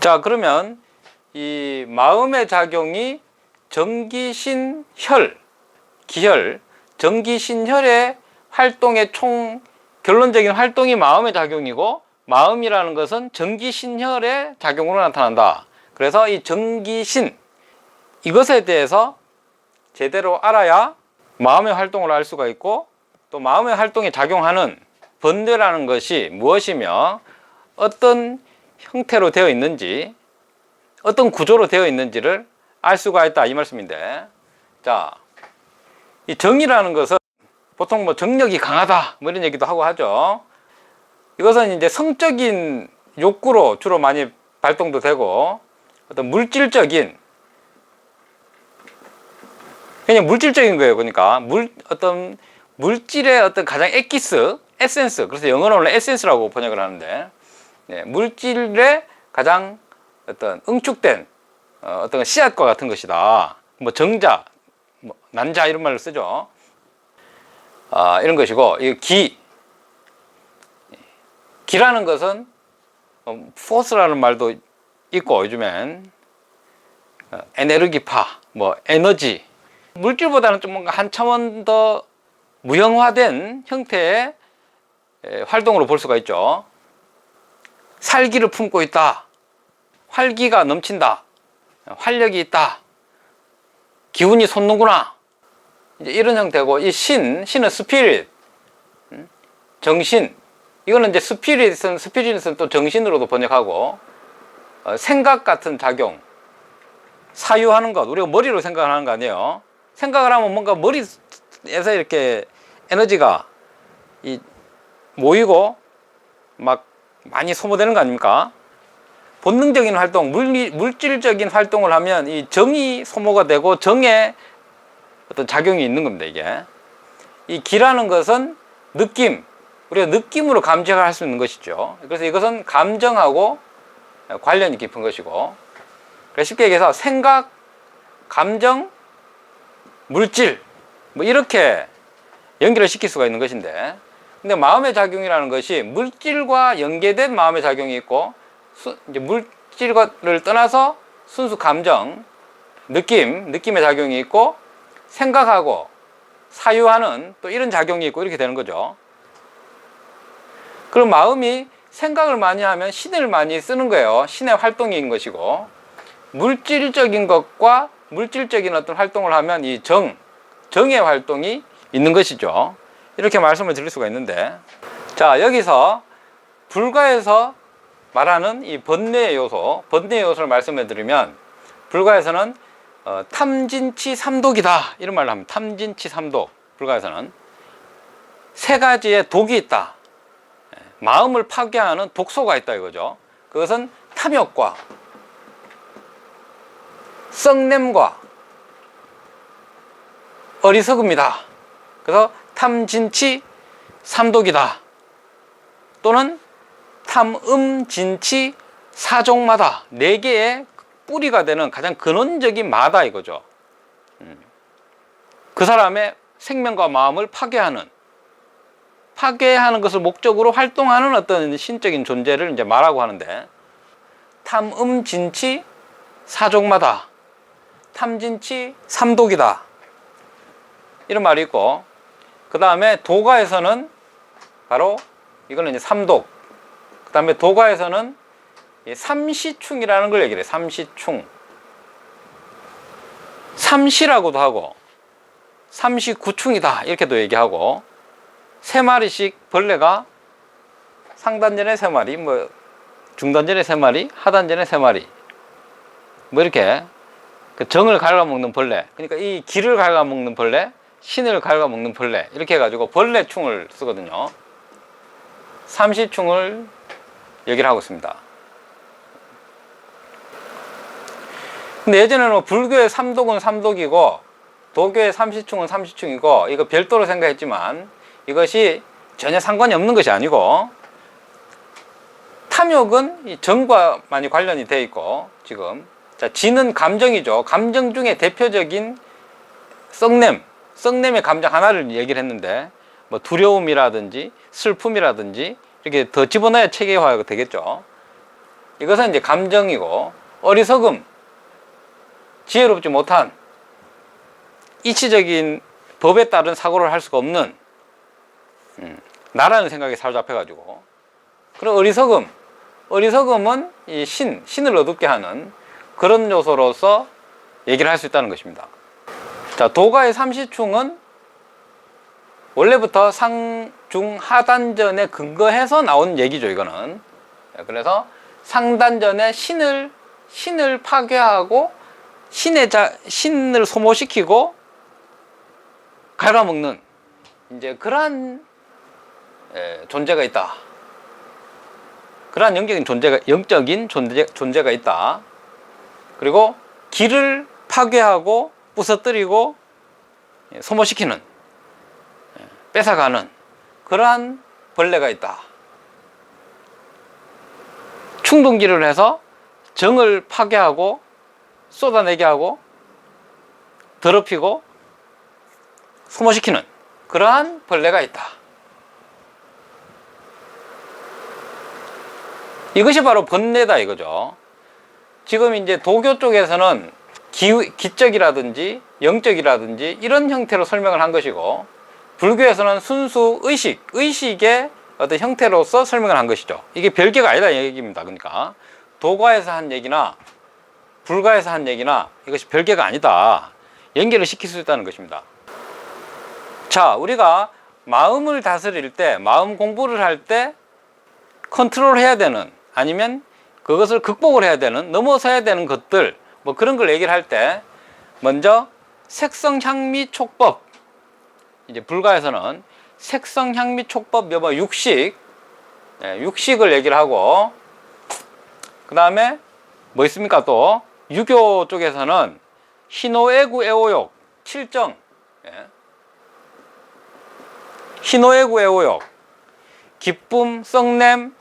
자, 그러면 이 마음의 작용이 정기신혈, 기혈, 정기신혈의 활동의 총 결론적인 활동이 마음의 작용이고 마음이라는 것은 정기신혈의 작용으로 나타난다. 그래서 이 정기신 이것에 대해서 제대로 알아야 마음의 활동을 알 수가 있고 또 마음의 활동에 작용하는 번뇌라는 것이 무엇이며 어떤 형태로 되어 있는지 어떤 구조로 되어 있는지를 알 수가 있다 이 말씀인데 자, 이 정이라는 것은 보통 뭐 정력이 강하다 뭐 이런 얘기도 하고 하죠. 이것은 이제 성적인 욕구로 주로 많이 발동도 되고 어떤 물질적인 그냥 물질적인 거예요. 그러니까 물 어떤 물질의 어떤 가장 엑기스, 에센스. 그래서 영어로는 에센스라고 번역을 하는데 네, 물질의 가장 어떤 응축된 어, 어떤 씨앗과 같은 것이다. 뭐 정자, 뭐 난자 이런 말을 쓰죠. 아, 이런 것이고 이 기. 기라는 것은 어, 포스라는 말도 있고 요즘엔 어, 에네르기파, 뭐 에너지 물질보다는 좀 뭔가 한 차원 더 무형화된 형태의 에, 활동으로 볼 수가 있죠. 살기를 품고 있다. 활기가 넘친다. 활력이 있다. 기운이 솟는구나. 이제 이런 형태고 이 신, 신은 스피릿, 음? 정신. 이거는 이제 스피릿은 스피릿은 또 정신으로도 번역하고 어, 생각 같은 작용, 사유하는 것. 우리가 머리로 생각하는 거 아니에요. 생각을 하면 뭔가 머리에서 이렇게 에너지가 이 모이고 막 많이 소모되는 거 아닙니까? 본능적인 활동, 물리, 물질적인 활동을 하면 이 정이 소모가 되고 정의 어떤 작용이 있는 겁니다, 이게. 이 기라는 것은 느낌, 우리가 느낌으로 감지할 수 있는 것이죠. 그래서 이것은 감정하고 관련이 깊은 것이고, 쉽게 얘기해서 생각, 감정, 물질, 뭐 이렇게 연결을 시킬 수가 있는 것인데, 근데 마음의 작용이라는 것이 물질과 연계된 마음의 작용이 있고, 수, 이제 물질을 떠나서 순수 감정, 느낌, 느낌의 작용이 있고, 생각하고 사유하는 또 이런 작용이 있고 이렇게 되는 거죠. 그럼 마음이 생각을 많이 하면 신을 많이 쓰는 거예요. 신의 활동인 것이고, 물질적인 것과 물질적인 어떤 활동을 하면 이 정, 정의 활동이 있는 것이죠. 이렇게 말씀을 드릴 수가 있는데, 자, 여기서 불가에서 말하는 이 번뇌의 요소, 번뇌의 요소를 말씀해 드리면, 불가에서는 어, 탐진치 삼독이다. 이런 말을 합니다. 탐진치 삼독. 불가에서는 세 가지의 독이 있다. 예, 마음을 파괴하는 독소가 있다 이거죠. 그것은 탐욕과 썩냄과 어리석음이다. 그래서 탐진치 삼독이다. 또는 탐음진치 사종마다 네 개의 뿌리가 되는 가장 근원적인 마다 이거죠. 음. 그 사람의 생명과 마음을 파괴하는 파괴하는 것을 목적으로 활동하는 어떤 신적인 존재를 이제 말하고 하는데 탐음진치 사종마다 탐진치 삼독이다 이런 말이 있고 그 다음에 도가에서는 바로 이거는 이제 삼독 그 다음에 도가에서는 삼시충이라는 걸 얘기를 해요. 삼시충. 삼시라고도 하고 삼시구충이다 이렇게도 얘기하고 세 마리씩 벌레가 상단전에 세 마리, 뭐 중단전에 세 마리, 하단전에 세 마리 뭐 이렇게 그 정을 갉아먹는 벌레 그러니까 이 기를 갉아먹는 벌레 신을 갉아먹는 벌레 이렇게 해가지고 벌레충을 쓰거든요. 삼시충을 얘기를 하고 있습니다. 근데 예전에는 뭐 불교의 삼독은 삼독이고 도교의 삼시충은 삼시충이고 이거 별도로 생각했지만 이것이 전혀 상관이 없는 것이 아니고 탐욕은 정과 많이 관련이 돼 있고 지금. 자 지는 감정이죠. 감정 중에 대표적인 썩냄 썩냄의 감정 하나를 얘기를 했는데 뭐 두려움이라든지 슬픔이라든지 이렇게 더 집어넣어야 체계화가 되겠죠 이것은 이제 감정이고 어리석음, 지혜롭지 못한 이치적인 법에 따른 사고를 할 수가 없는 음, 나라는 생각이 사로잡혀가지고 그런 어리석음, 어리석음은 이 신, 신을 어둡게 하는 그런 요소로서 얘기를 할 수 있다는 것입니다. 자, 도가의 삼시충은 원래부터 상중 하단전에 근거해서 나온 얘기죠, 이거는. 그래서 상단전에 신을, 신을 파괴하고 신의 자, 신을 소모시키고 갉아먹는 이제 그러한 에, 존재가 있다. 그러한 영적인 존재가 영적인 존재, 존재가 있다. 그리고 길을 파괴하고 부서뜨리고 예, 소모시키는 예, 뺏어가는 그러한 벌레가 있다. 충동기를 해서 정을 파괴하고 쏟아내게 하고 더럽히고 소모시키는 그러한 벌레가 있다. 이것이 바로 번뇌다 이거죠. 지금 이제 도교 쪽에서는 기, 기적이라든지 영적이라든지 이런 형태로 설명을 한 것이고 불교에서는 순수 의식, 의식의 어떤 형태로서 설명을 한 것이죠. 이게 별개가 아니다 이 얘기입니다. 그러니까 도가에서 한 얘기나 불가에서 한 얘기나 이것이 별개가 아니다. 연결을 시킬 수 있다는 것입니다. 자, 우리가 마음을 다스릴 때, 마음 공부를 할 때 컨트롤 해야 되는 아니면 그것을 극복을 해야 되는 넘어서야 되는 것들 뭐 그런 걸 얘기를 할 때 먼저 색성 향미 촉법 이제 불가에서는 색성 향미 촉법 여보 육식 예, 육식을 얘기를 하고 그 다음에 뭐 있습니까 또 유교 쪽에서는 희노애구 애오욕 칠정 예. 희노애구 애오욕 기쁨 썩냄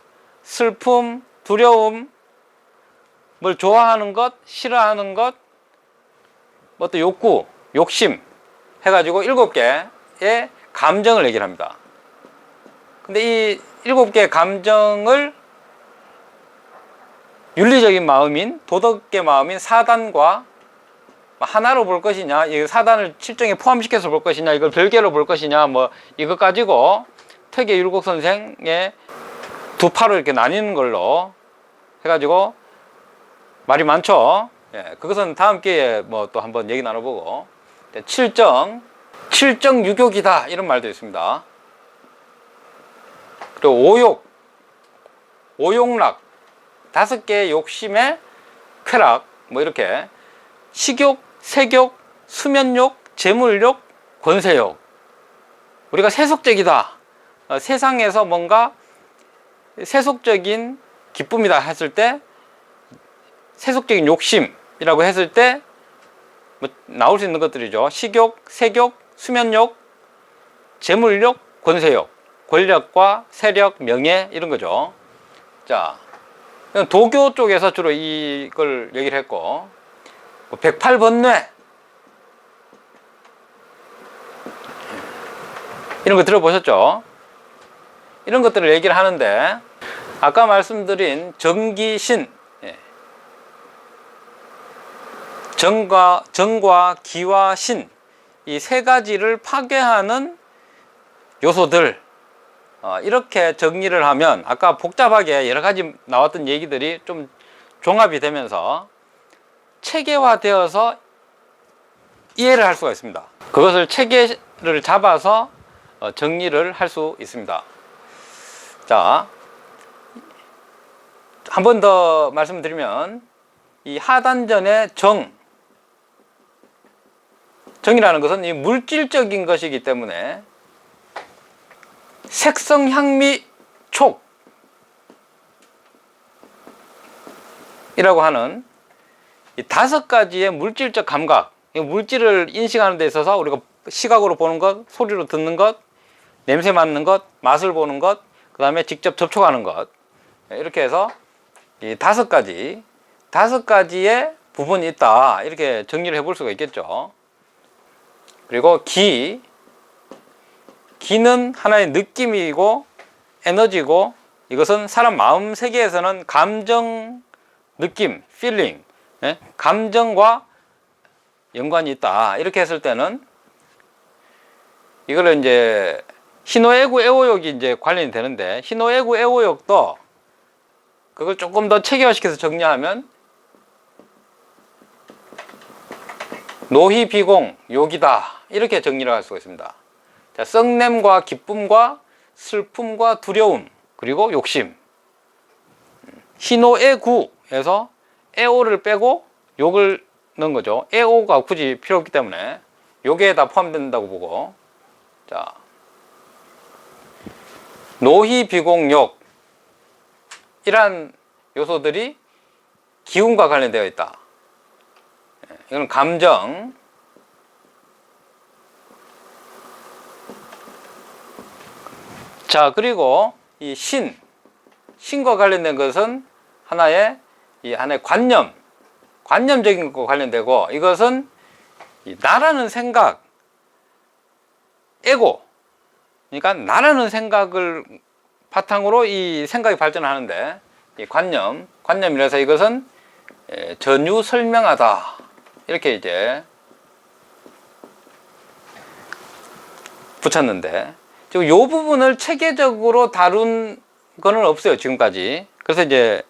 슬픔 두려움 뭘 좋아하는 것, 싫어하는 것, 뭐 또 욕구, 욕심 해가지고 일곱 개의 감정을 얘기를 합니다. 근데 이 일곱 개의 감정을 윤리적인 마음인 도덕의 마음인 사단과 하나로 볼 것이냐, 이 사단을 칠정에 포함시켜서 볼 것이냐, 이걸 별개로 볼 것이냐, 뭐 이것 가지고 퇴계 율곡 선생의 두 파로 이렇게 나뉘는 걸로 해가지고 말이 많죠. 예, 그것은 다음 기회에 뭐 또 한번 얘기 나눠보고 칠정, 칠정 유욕이다 이런 말도 있습니다. 그리고 오욕, 오욕락 다섯 개의 욕심의 쾌락 뭐 이렇게 식욕, 색욕, 수면욕, 재물욕, 권세욕 우리가 세속적이다. 어, 세상에서 뭔가 세속적인 기쁨이다 했을 때 세속적인 욕심이라고 했을 때 뭐 나올 수 있는 것들이죠. 식욕, 색욕, 수면욕, 재물욕, 권세욕, 권력과 세력, 명예 이런 거죠. 자, 도교 쪽에서 주로 이걸 얘기를 했고, 108번뇌 이런 거 들어보셨죠? 이런 것들을 얘기를 하는데 아까 말씀드린 정기신 예. 정과 정과 기와 신 이 세 가지를 파괴하는 요소들 어, 이렇게 정리를 하면 아까 복잡하게 여러 가지 나왔던 얘기들이 좀 종합이 되면서 체계화되어서 이해를 할 수가 있습니다. 그것을 체계를 잡아서 어, 정리를 할 수 있습니다. 자, 한 번 더 말씀드리면 이 하단전의 정 정이라는 것은 이 물질적인 것이기 때문에 색성 향미 촉 이라고 하는 이 다섯 가지의 물질적 감각 이 물질을 인식하는 데 있어서 우리가 시각으로 보는 것, 소리로 듣는 것, 냄새 맡는 것, 맛을 보는 것, 그 다음에 직접 접촉하는 것 이렇게 해서 이 다섯 가지 다섯 가지의 부분이 있다 이렇게 정리를 해볼 수가 있겠죠. 그리고 기 기는 하나의 느낌이고 에너지고 이것은 사람 마음 세계에서는 감정 느낌, feeling, 예? 감정과 연관이 있다. 이렇게 했을 때는 이거를 이제 희노애구 애호욕이 이제 관련이 되는데 희노애구 애호욕도 그걸 조금 더 체계화시켜서 정리하면 노희 비공 욕이다 이렇게 정리를 할 수가 있습니다. 자, 썩냄과 기쁨과 슬픔과 두려움 그리고 욕심 희노애구에서 애오를 빼고 욕을 넣은 거죠. 애오가 굳이 필요 없기 때문에 욕에 다 포함된다고 보고 자 노희 비공욕 이란 요소들이 기운과 관련되어 있다. 예, 이건 감정. 자, 그리고 이 신, 신과 관련된 것은 하나의 이 하나의 관념, 관념적인 것과 관련되고 이것은 이 나라는 생각, 에고, 그러니까 나라는 생각을 바탕으로 이 생각이 발전하는데 이 관념, 관념이라서 이것은 예, 전유 설명하다 이렇게 이제 붙였는데 지금 이 부분을 체계적으로 다룬 거는 없어요 지금까지 그래서 이제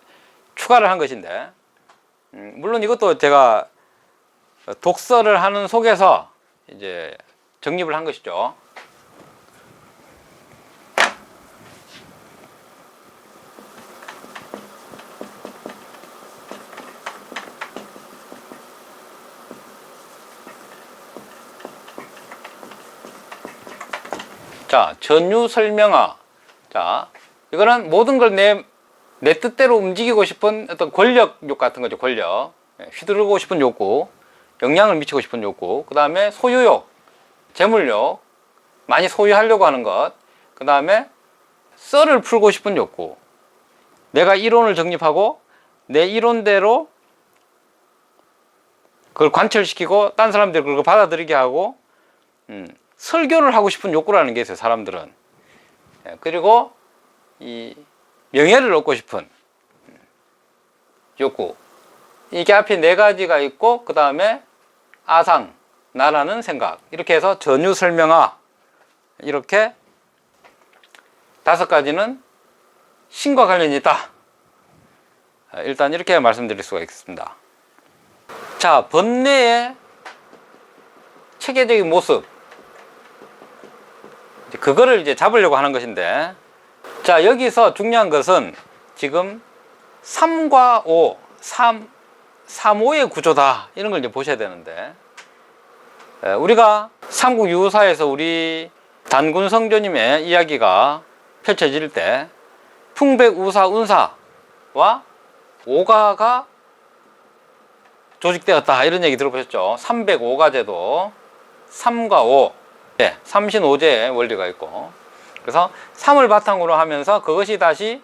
추가를 한 것인데 음, 물론 이것도 제가 독서를 하는 속에서 이제 정립을 한 것이죠. 자, 전유 설명화. 자, 이거는 모든 걸 내, 내 뜻대로 움직이고 싶은 어떤 권력욕 같은 거죠, 권력. 예, 휘두르고 싶은 욕구, 영향을 미치고 싶은 욕구, 그 다음에 소유욕, 재물욕, 많이 소유하려고 하는 것, 그 다음에 썰을 풀고 싶은 욕구. 내가 이론을 정립하고 내 이론대로 그걸 관철시키고 딴 사람들이 그걸 받아들이게 하고 음, 설교를 하고 싶은 욕구라는 게 있어요, 사람들은. 예, 그리고 이 명예를 얻고 싶은 욕구. 이게 앞에 네 가지가 있고, 그 다음에 아상, 나라는 생각. 이렇게 해서 전유 설명화. 이렇게 다섯 가지는 신과 관련이 있다. 아, 일단 이렇게 말씀드릴 수가 있습니다. 자, 번뇌의 체계적인 모습. 이제 그거를 이제 잡으려고 하는 것인데. 자 여기서 중요한 것은 지금 3과 5 3, 3, 5의 구조다. 이런 걸 이제 보셔야 되는데. 에, 우리가 삼국 유사에서 우리 단군 성조님의 이야기가 펼쳐질 때 풍백 우사 운사와 오가가 조직되었다. 이런 얘기 들어보셨죠? 305가 제도 3과 5 네, 삼신오제의 원리가 있고 그래서 3을 바탕으로 하면서 그것이 다시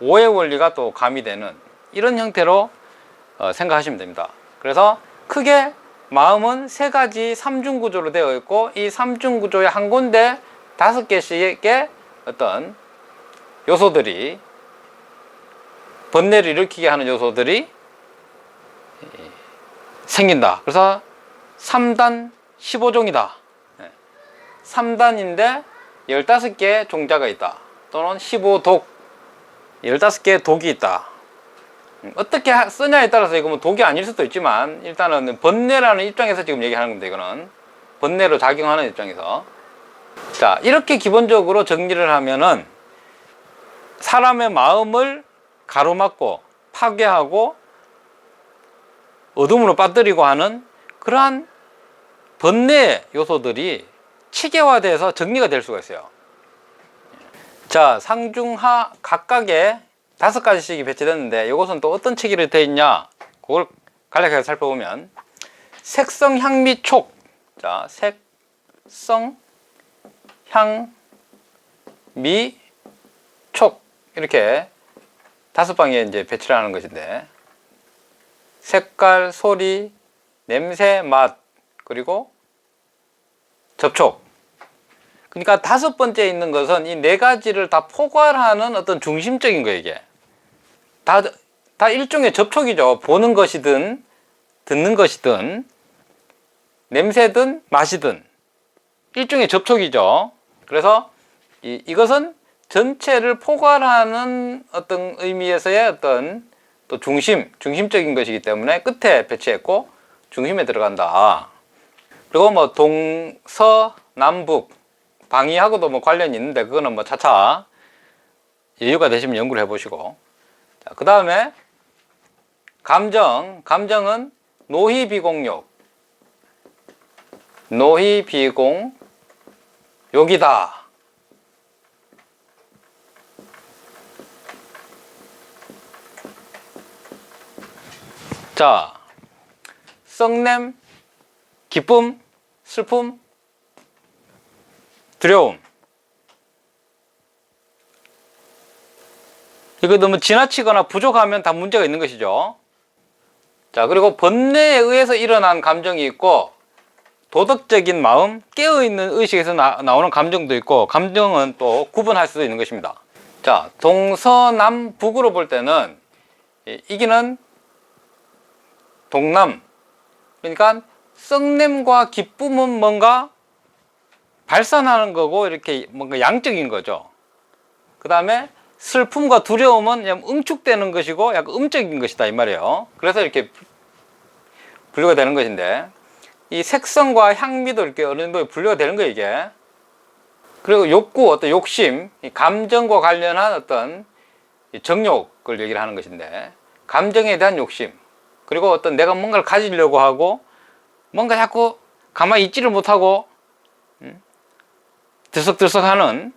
5의 원리가 또 가미되는 이런 형태로 어, 생각하시면 됩니다. 그래서 크게 마음은 세 가지 삼중 구조로 되어 있고 이 삼중 구조의 한 군데 다섯 개씩의 어떤 요소들이 번뇌를 일으키게 하는 요소들이 생긴다. 그래서 3단 15종이다. 3단인데 15개의 종자가 있다. 또는 15독, 15개의 독이 있다. 음, 어떻게 쓰냐에 따라서 이거 뭐 독이 아닐 수도 있지만 일단은 번뇌라는 입장에서 지금 얘기하는 겁니다. 이거는 번뇌로 작용하는 입장에서 자 이렇게 기본적으로 정리를 하면은 사람의 마음을 가로막고 파괴하고 어둠으로 빠뜨리고 하는 그러한 번뇌 요소들이 체계화돼서 정리가 될 수가 있어요. 자, 상중하 각각의 다섯 가지씩이 배치됐는데 이것은 또 어떤 체계로 되어 있냐? 그걸 간략하게 살펴보면 색성, 향, 미, 촉. 자, 색성, 향, 미, 촉 이렇게 다섯 방에 이제 배치를 하는 것인데 색깔, 소리, 냄새, 맛 그리고 접촉. 그러니까 다섯 번째 있는 것은 이 네 가지를 다 포괄하는 어떤 중심적인 거예요, 이게. 다 다 일종의 접촉이죠. 보는 것이든 듣는 것이든 냄새든 맛이든 일종의 접촉이죠. 그래서 이, 이것은 전체를 포괄하는 어떤 의미에서의 어떤 또 중심, 중심적인 것이기 때문에 끝에 배치했고 중심에 들어간다. 그리고 뭐 동서 남북 방위하고도 뭐 관련이 있는데 그거는 뭐 차차 여유가 되시면 연구를 해보시고. 그 다음에 감정. 감정은 노희 비공욕. 노희 비공 욕이다. 자 썩냄 기쁨 슬픔 두려움 이거 너무 지나치거나 부족하면 다 문제가 있는 것이죠. 자, 그리고 번뇌에 의해서 일어난 감정이 있고, 도덕적인 마음, 깨어있는 의식에서 나, 오는 감정도 있고, 감정은 또 구분할 수도 있는 것입니다. 자, 동서남북으로 볼 때는, 이- 이기는 동남. 그러니까, 썩냄과 기쁨은 뭔가 발산하는 거고, 이렇게 뭔가 양적인 거죠. 그 다음에 슬픔과 두려움은 응축되는 것이고 약간 음적인 것이다 이 말이에요. 그래서 이렇게 분류가 되는 것인데 이 색성과 향미도 이렇게 어느 정도 분류가 되는 거예요 이게. 그리고 욕구, 어떤 욕심, 이 감정과 관련한 어떤 이 정욕을 얘기를 하는 것인데 감정에 대한 욕심 그리고 어떤 내가 뭔가를 가지려고 하고 뭔가 자꾸 가만히 있지를 못하고 음? 들썩들썩하는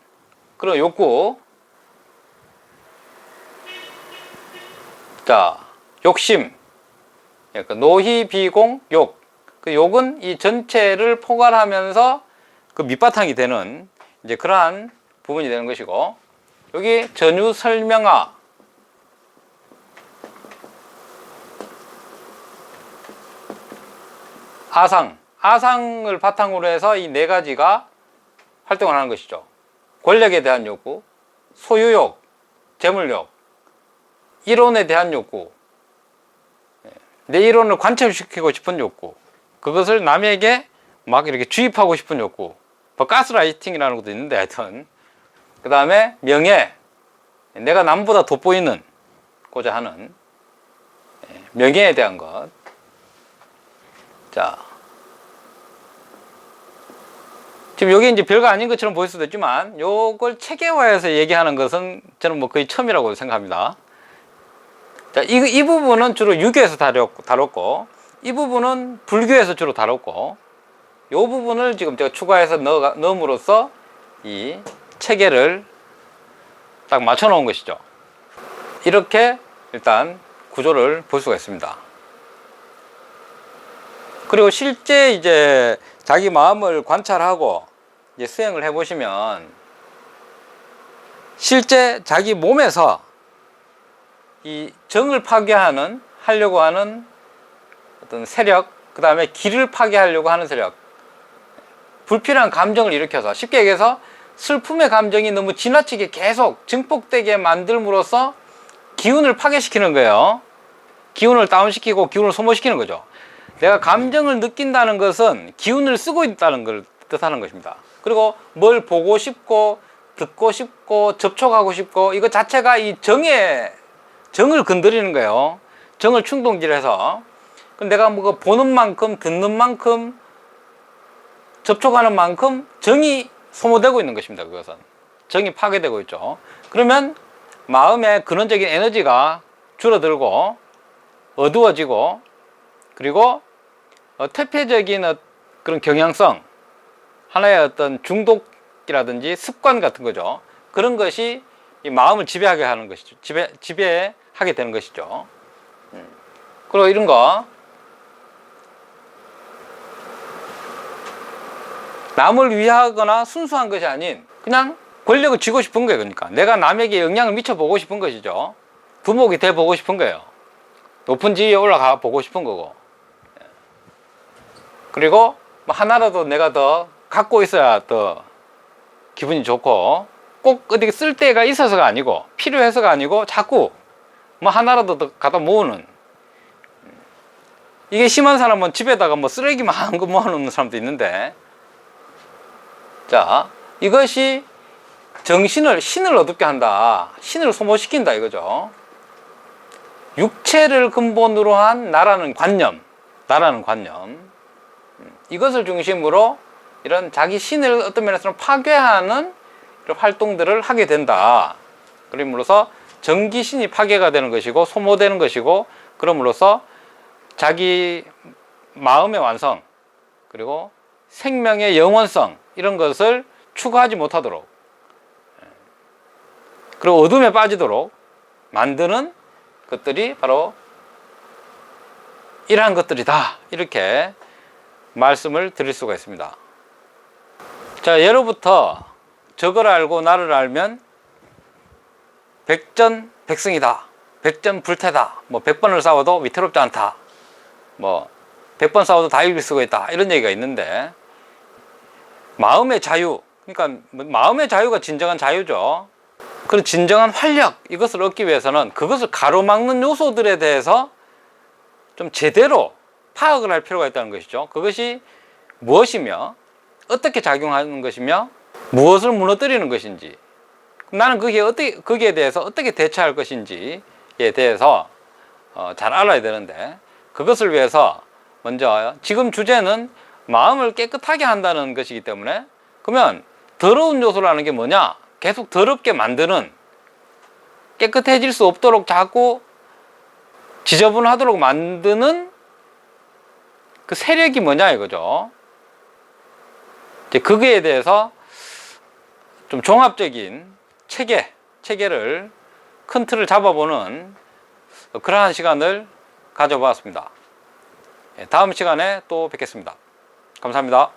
그런 욕구 자, 욕심. 그러니까 노희, 비공, 욕. 그 욕은 이 전체를 포괄하면서 그 밑바탕이 되는 이제 그러한 부분이 되는 것이고, 여기 전유 설명화. 아상. 아상을 바탕으로 해서 이 네 가지가 활동을 하는 것이죠. 권력에 대한 욕구, 소유욕, 재물욕, 이론에 대한 욕구, 예, 내 이론을 관철시키고 싶은 욕구, 그것을 남에게 막 이렇게 주입하고 싶은 욕구, 뭐 가스라이팅이라는 것도 있는데 하여튼, 그 다음에 명예, 내가 남보다 돋보이는 고자 하는 예, 명예에 대한 것. 자, 지금 여기 이제 별거 아닌 것처럼 보일 수도 있지만, 요걸 체계화해서 얘기하는 것은 저는 뭐 거의 처음이라고 생각합니다. 자, 이, 이 부분은 주로 유교에서 다뤘고, 다뤘고, 이 부분은 불교에서 주로 다뤘고, 이 부분을 지금 제가 추가해서 넣어, 넣음으로써 이 체계를 딱 맞춰 놓은 것이죠. 이렇게 일단 구조를 볼 수가 있습니다. 그리고 실제 이제 자기 마음을 관찰하고 이제 수행을 해 보시면 실제 자기 몸에서 이 정을 파괴하는 하려고 하는 어떤 세력, 그 다음에 길을 파괴하려고 하는 세력, 불필요한 감정을 일으켜서 쉽게 얘기해서 슬픔의 감정이 너무 지나치게 계속 증폭되게 만들므로써 기운을 파괴시키는 거예요. 기운을 다운시키고 기운을 소모시키는 거죠. 내가 감정을 느낀다는 것은 기운을 쓰고 있다는 걸 뜻하는 것입니다. 그리고 뭘 보고 싶고 듣고 싶고 접촉하고 싶고 이거 자체가 이 정의 정을 건드리는 거예요. 정을 충동질해서 내가 뭐 보는 만큼 듣는 만큼 접촉하는 만큼 정이 소모되고 있는 것입니다. 그것은 정이 파괴되고 있죠. 그러면 마음의 근원적인 에너지가 줄어들고 어두워지고 그리고 어, 퇴폐적인 어, 그런 경향성 하나의 어떤 중독이라든지 습관 같은 거죠. 그런 것이 이 마음을 지배하게 하는 것이죠. 지배 지배하게 되는 것이죠. 음. 그리고 이런 거 남을 위하거나 순수한 것이 아닌 그냥 권력을 쥐고 싶은 거예요. 그러니까 내가 남에게 영향을 미쳐 보고 싶은 것이죠. 두목이 돼 보고 싶은 거예요. 높은 지위에 올라가 보고 싶은 거고. 그리고 뭐 하나라도 내가 더 갖고 있어야 더 기분이 좋고 꼭 어디 쓸 데가 있어서가 아니고 필요해서가 아니고 자꾸 뭐 하나라도 더 갖다 모으는. 이게 심한 사람은 집에다가 뭐 쓰레기만 한 거 모아놓는 사람도 있는데. 자 이것이 정신을 신을 어둡게 한다. 신을 소모시킨다 이거죠. 육체를 근본으로 한 나라는 관념 나라는 관념. 음, 이것을 중심으로 이런 자기 신을 어떤 면에서는 파괴하는 이런 활동들을 하게 된다. 그럼으로써 정기신이 파괴가 되는 것이고 소모되는 것이고 그럼으로써 자기 마음의 완성 그리고 생명의 영원성 이런 것을 추구하지 못하도록 그리고 어둠에 빠지도록 만드는 것들이 바로 이러한 것들이다. 이렇게 말씀을 드릴 수가 있습니다. 자 예로부터 저걸 알고 나를 알면 백전 백승이다 백전 불태다 뭐 백번을 싸워도 위태롭지 않다 뭐 100번 싸워도 다 이길 수가 있다 이런 얘기가 있는데 마음의 자유 그러니까 뭐 마음의 자유가 진정한 자유죠. 그런 진정한 활력 이것을 얻기 위해서는 그것을 가로막는 요소들에 대해서 좀 제대로 파악을 할 필요가 있다는 것이죠 그것이 무엇이며 어떻게 작용하는 것이며 무엇을 무너뜨리는 것인지 나는 거기에 어떻게 거기에 대해서 어떻게 대처할 것인지에 대해서 어, 잘 알아야 되는데 그것을 위해서 먼저 지금 주제는 마음을 깨끗하게 한다는 것이기 때문에 그러면 더러운 요소라는 게 뭐냐? 계속 더럽게 만드는 깨끗해질 수 없도록 자꾸 지저분하도록 만드는 그 세력이 뭐냐 이거죠. 이제 그거에 대해서 좀 종합적인 체계, 체계를 큰 틀을 잡아보는 그러한 시간을 가져보았습니다. 예, 다음 시간에 또 뵙겠습니다. 감사합니다.